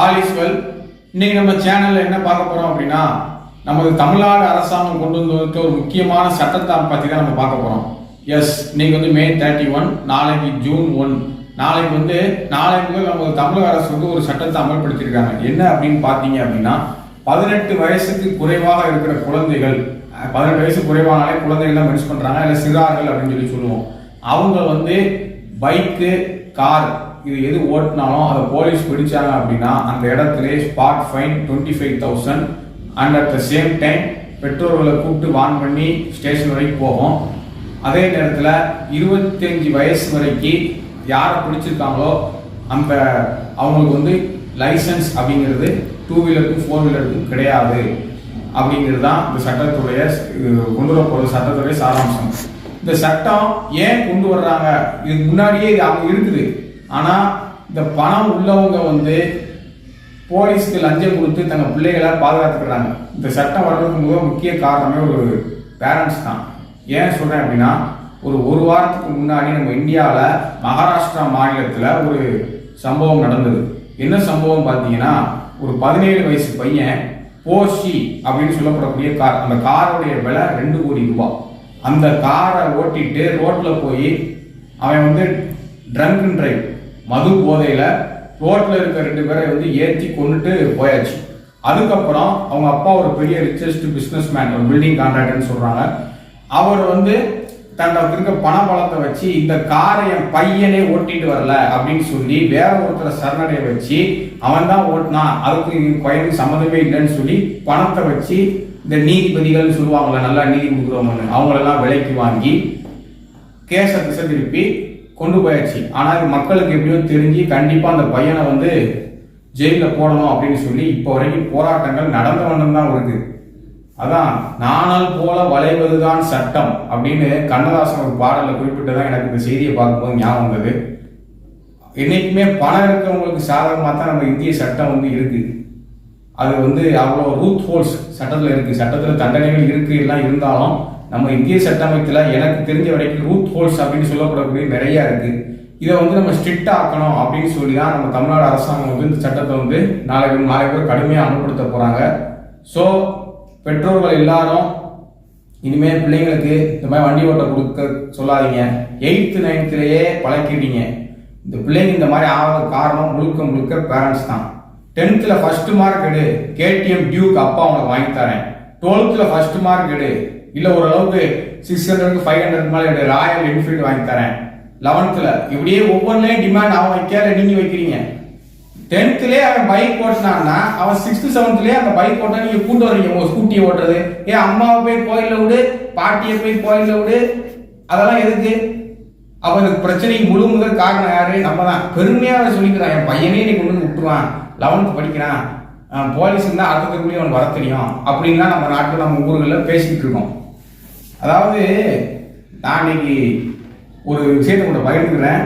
All is well. இன்னைக்கு நம்ம சேனல்ல என்ன பார்க்க போறோம் அப்படின்னா நமது தமிழ்நாடு அரசாங்கம் கொண்டு வந்திருக்க ஒரு முக்கியமான சட்டத்தை பத்தி தான் நம்ம பார்க்க போறோம். எஸ் இன்னைக்கு வந்து மே தேர்ட்டி ஒன் நாளைக்கு ஜூன் ஒன் நாளைக்கு வந்து நாளை முதல் நமது தமிழக அரசு வந்து ஒரு சட்டத்தை அமல்படுத்தியிருக்காங்க. என்ன அப்படின்னு பார்த்தீங்க அப்படின்னா பதினெட்டு வயசுக்கு குறைவாக இருக்கிற குழந்தைகள் பதினெட்டு வயசு குறைவானாலே குழந்தைகள் தான் மென்ஸ் பண்ணுறாங்க இல்லை சிறார்கள் அப்படின்னு சொல்லி சொல்லுவோம். அவங்க வந்து பைக்கு கார் இது எது ஓட்டினாலும் அதை போலீஸ் பிடிச்சாங்க அப்படின்னா அந்த இடத்துல spot fine twenty five thousand and at the same time பெற்றோர்களை கூப்பிட்டு வான் பண்ணி ஸ்டேஷன் வரைக்கும் போகும். அதே நேரத்தில் இருபத்தஞ்சி வயசு வரைக்கும் யாரை பிடிச்சிருக்காங்களோ அந்த அவங்களுக்கு வந்து லைசன்ஸ் அப்படிங்கிறது டூ வீலருக்கும் ஃபோர் வீலருக்கும் கிடையாது. அப்படிங்கிறது தான் இந்த சட்டத்துடைய இது கொண்டு வரப்போகிற சட்டத்துடைய சாராம்சம். இந்த சட்டம் ஏன் கொண்டு வர்றாங்க? இதுக்கு முன்னாடியே இது அவங்க இருக்குது. ஆனால் இந்த பணம் உள்ளவங்க வந்து போலீஸ்க்கு லஞ்சம் கொடுத்து தங்கள் பிள்ளைகளை பாதுகாத்துக்கிறாங்க. இந்த சட்டம் வர்றதுக்கு மிக முக்கிய காரணமே ஒரு பேரண்ட்ஸ் தான். ஏன் சொல்கிறேன் அப்படின்னா ஒரு ஒரு வாரத்துக்கு முன்னாடி நம்ம இந்தியாவில் மகாராஷ்டிரா மாநிலத்தில் ஒரு சம்பவம் நடந்தது. என்ன சம்பவம் பார்த்தீங்கன்னா ஒரு பதினேழு வயசு பையன் போஷி அப்படின்னு சொல்லப்படக்கூடிய கார் அந்த காரோடைய விலை ரெண்டு கோடி ரூபாய் அந்த காரை ஓட்டிட்டு ரோட்டில் போய் அவன் வந்து ட்ரங்க் அண்ட் ட்ரைவ் மது போதையில் ரோட்டில் இருக்க ரெண்டு பேரை வந்து ஏற்றி கொண்டுட்டு போயாச்சு. அதுக்கப்புறம் அவங்க அப்பா ஒரு பெரிய ரிச்சஸ்ட் பிஸ்னஸ் மேன் ஒரு பில்டிங் கான்ட்ராக்டர்னு சொல்கிறாங்க அவர் வந்து தன்னுக்கு இருக்க பண பலத்தை வச்சு இந்த காரை என் பையனே ஓட்டிட்டு வரல அப்படின்னு சொல்லி வேற ஒருத்தரை சரணடைய வச்சு அவன் தான் ஓட்டினான். அதுக்கு பையனுக்கு சம்மந்தமே இல்லைன்னு சொல்லி பணத்தை வச்சு இந்த நீதிபதிகள்னு சொல்லுவாங்களே நல்லா நீதி கொடுக்குறவங்க அவங்களெல்லாம் விலைக்கு வாங்கி கேஸை திசை திருப்பி கொண்டு போயாச்சு. ஆனால் மக்களுக்கு எப்படியோ தெரிஞ்சு கண்டிப்பாக அந்த பையனை வந்து ஜெயிலில் போடணும் அப்படின்னு சொல்லி இப்போ வரைக்கும் போராட்டங்கள் நடந்த வண்ணம் தான் வருது அதான் நானால் போல வளைவதுதான் சட்டம் அப்படின்னு கண்ணதாசன் ஒரு பாடலில் குறிப்பிட்டு தான் எனக்கு இந்த செய்தியை பார்க்கும்போது ஞாபகம் வந்தது. என்றைக்குமே பணம் இருக்கிறவங்களுக்கு சாதகமாக தான் நம்ம இந்திய சட்டம் வந்து இருக்குது அது வந்து அவ்வளோ ரூத் ஹோல்ஸ் சட்டத்தில் இருக்குது சட்டத்தில் தண்டனைகள் இருக்கு எல்லாம் இருந்தாலும் நம்ம இந்திய சட்டமைப்பில் எனக்கு தெரிஞ்ச வரைக்கும் ரூத் ஹோல்ஸ் அப்படின்னு சொல்லப்படக்கூடிய நிறைய இருக்கு. இதை வந்து நம்ம ஸ்ட்ரிக்ட் ஆக்கணும் அப்படின்னு சொல்லி தான் நம்ம தமிழ்நாடு அரசாங்கம் வந்து இந்த சட்டத்தை வந்து நாளைக்கு நாளை பேர் கடுமையாக அமல்படுத்த போறாங்க. ஸோ பெற்றோர்கள் எல்லாரும் இனிமேல் பிள்ளைங்களுக்கு இந்த மாதிரி வண்டி ஓட்ட கொடுக்க சொல்லாதீங்க. எயித்து நைன்த்துலேயே பழக்கிட்டீங்க. இந்த பிள்ளைங்க இந்த மாதிரி ஆகாத காரணம் முழுக்க முழுக்க பேரண்ட்ஸ் தான். டென்த்தில் ஃபர்ஸ்ட் மார்க் எடு. கேடிஎம் டியூக் அப்பா உனக்கு வாங்கி தரேன். டுவெல்த்தில் ஃபர்ஸ்ட் மார்க் எடு. இல்லை ஓரளவுக்கு சிக்ஸ் ஹண்ட்ரட் ஃபைவ் ஹண்ட்ரட் மேலே என்னுடைய ராயல் என்ஃபீல்டு வாங்கி தரேன். லெவன்த்தில் இப்படியே ஒவ்வொன்றிலையும் டிமாண்ட் அவன் வைக்கல நீங்கள் வைக்கிறீங்க. டென்த்துலேயே அவன் பைக் ஓட்டினான்னா அவன் சிக்ஸ்த்து செவன்த்துலேயே அந்த பைக் ஓட்ட நீங்கள் கூட்டு வர்றீங்க உங்கள் ஸ்கூட்டியை ஓட்டுறது. ஏன் அம்மாவை போய் கோயிலில் விடு பாட்டியை போய் கோயிலில் விடு. அதெல்லாம் எதுக்கு? அப்போ இந்த பிரச்சனைக்கு முழு முதல் காரணம் யாரு? நம்ம தான் பெருமையாக சொல்லிக்கிறான். என் பையனே நீ கொண்டு வந்து விட்டுருவான். லெவன்த்து படிக்கிறான். போலீஸ் இருந்தால் அடுத்ததுக்குள்ளேயே அவன் வர தெரியும். அப்படின்லாம் நம்ம நாட்டில் நம்ம ஊர்களில் பேசிக்கிட்டு இருக்கோம். அதாவது நான் இன்னைக்கு ஒரு விஷயத்தை கூட பகிர்ந்துக்கிறேன்.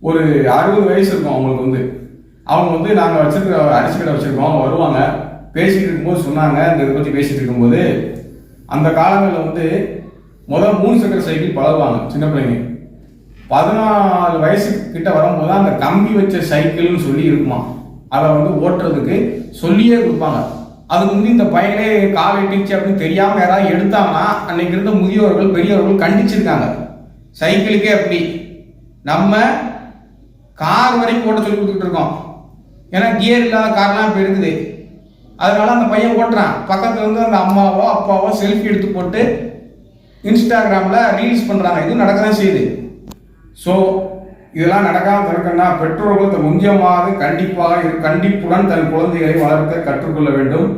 ஒரு அறுபது வயசு இருக்கும் அவங்களுக்கு வந்து. அவங்க வந்து நாங்கள் வச்சிருக்கிற அரிசி கடை வச்சுருக்கோம். வருவாங்க. பேசிட்டு இருக்கும்போது சொன்னாங்க. இந்த இதை பற்றி பேசிட்டு இருக்கும்போது அந்த காலங்களில் வந்து முதல் மூணு சக்கர சைக்கிள் பழகுவாங்க சின்ன பிள்ளைங்க. பதினாலு வயசு கிட்ட வரும்போது அந்த கம்பி வச்ச சைக்கிள்னு சொல்லி இருக்குமா? அதை வந்து ஓட்டுறதுக்கு சொல்லியே கொடுப்பாங்க. அதுக்கு வந்து இந்த பையனே கால் எட்டிச்சு அப்படின்னு தெரியாமல் யாராவது எடுத்தாங்கன்னா அன்னைக்கு இருந்த முதியோர்கள் பெரியவர்கள் கண்டிச்சிருக்காங்க. சைக்கிளுக்கே அப்படி நம்ம கார் வரைக்கும் ஓட்ட சொல்லி கொடுத்துட்டு இருக்கோம். ஏன்னா கியர் இல்லாத கார்லாம் இப்போ இருக்குது. அதனால அந்த பையன் ஓட்டுறான். பக்கத்துல இருந்து அந்த அம்மாவோ அப்பாவோ செல்ஃபி எடுத்து போட்டு இன்ஸ்டாகிராமில் ரீல்ஸ் பண்ணுறாங்க இது நடக்க தான் செய்யுது. ஸோ இதெல்லாம் நடக்காமல் தடுக்கணும்னா பெற்றோர்கள் இந்த கண்டிப்பாக கண்டிப்புடன் தன் குழந்தைகளை வளர்க்க கற்றுக்கொள்ள வேண்டும்.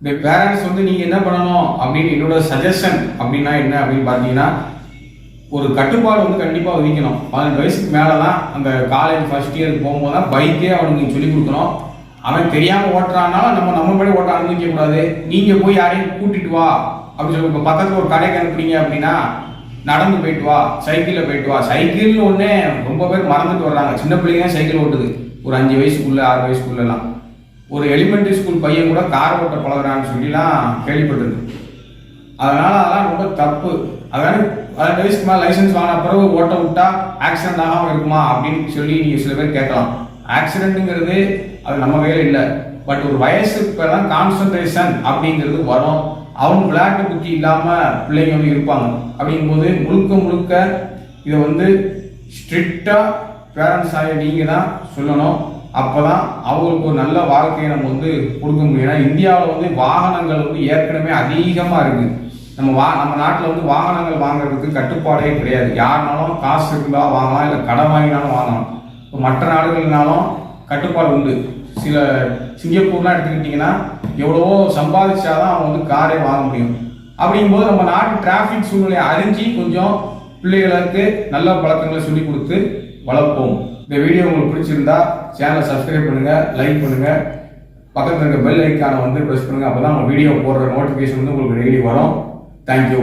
இந்த பேரண்ட்ஸ் வந்து நீங்கள் என்ன பண்ணணும் அப்படின்னு என்னோட சஜஷன் அப்படின்னா என்ன அப்படின்னு பார்த்தீங்கன்னா ஒரு கட்டுப்பாடு வந்து கண்டிப்பாக விதிக்கணும். பதினெட்டு வயசுக்கு மேலே தான் அந்த காலேஜ் ஃபர்ஸ்ட் இயருக்கு போகும்போது தான் பைக்கே அவனுக்கு சொல்லிக் கொடுக்கணும். அவன் தெரியாமல் ஓட்டுறான்னா நம்ம நம்ம படி ஓட்ட அனுமதிக்கக்கூடாது நீங்கள் போய் யாரையும் கூட்டிட்டு வா. அப்படின்னு சொல்லி இப்போ பக்கத்தில் ஒரு கடைக்கு அனுப்புறீங்க அப்படின்னா நடந்து போயிட்டு வா சைக்கிளில் போயிட்டு வா. சைக்கிள்னு ஒன்றே ரொம்ப பேர் மறந்துட்டு வர்றாங்க. சின்ன பிள்ளைங்க சைக்கிள் ஓட்டுது. ஒரு அஞ்சு வயசுக்குள்ளே ஆறு வயசுக்குள்ளெல்லாம் ஒரு எலிமெண்ட்ரி ஸ்கூல் பையன் கூட கார் ஓட்ட பழகுறான்னு சொல்லிலாம் கேள்விப்பட்டிருக்கு. அதனால் அதெல்லாம் ரொம்ப தப்பு. அதனால் பதினெட்டு வயசுக்கு மேலே லைசன்ஸ் வாங்கின பிறகு ஓட்ட விட்டா ஆக்சிடென்ட் ஆகாமல் இருக்குமா அப்படின்னு சொல்லி நீங்கள் சில பேர் கேட்கலாம். ஆக்சிடென்ட்டுங்கிறது அது நம்ம கையில் இல்லை. பட் ஒரு வயசுக்கு பிறகு தான் கான்சன்ட்ரேஷன் அப்படிங்கிறது வரும். அவங்க விளையாட்டு புத்தி இல்லாமல் பிள்ளைங்க வந்து இருப்பாங்க. அப்படிங்கும்போது முழுக்க முழுக்க இதை வந்து ஸ்ட்ரிக்டாக பேரண்ட்ஸ் ஆகிய நீங்கள் தான் சொல்லணும். அப்போ தான் அவங்களுக்கு ஒரு நல்ல வாழ்க்கையை நம்ம வந்து கொடுக்க முடியும். ஏன்னா இந்தியாவில் வந்து வாகனங்கள் வந்து ஏற்கனவே அதிகமாக இருக்குது நம்ம வா நம்ம நாட்டில் வந்து வாகனங்கள் வாங்குறதுக்கு கட்டுப்பாடே கிடையாது. யாருனாலும் காசு இருந்தால் வாங்கலாம் இல்லை கடன் வாங்கினாலும் வாங்கலாம். இப்போ மற்ற நாடுகள்னாலும் கட்டுப்பாடு உண்டு. சில சிங்கப்பூர்லாம் எடுத்துக்கிட்டிங்கன்னா எவ்வளவோ சம்பாதிச்சாதான் அவங்க வந்து காரே வாங்க முடியும். அப்படிங்கும்போது நம்ம நாட்டு டிராஃபிக் சூழ்நிலையை அறிஞ்சு கொஞ்சம் பிள்ளைகளுக்கு நல்ல பழக்கங்களை சொல்லி கொடுத்து வளர்ப்போம். இந்த வீடியோ உங்களுக்கு பிடிச்சிருந்தா சேனலை சப்ஸ்கிரைப் பண்ணுங்கள் லைக் பண்ணுங்கள் பக்கத்தில் இருக்க பெல் ஐக்கானை வந்து ப்ரெஸ் பண்ணுங்கள் அப்போ தான் நம்ம வீடியோ போடுற நோட்டிஃபிகேஷன் வந்து உங்களுக்கு டெய்லி வரும். தேங்க்யூ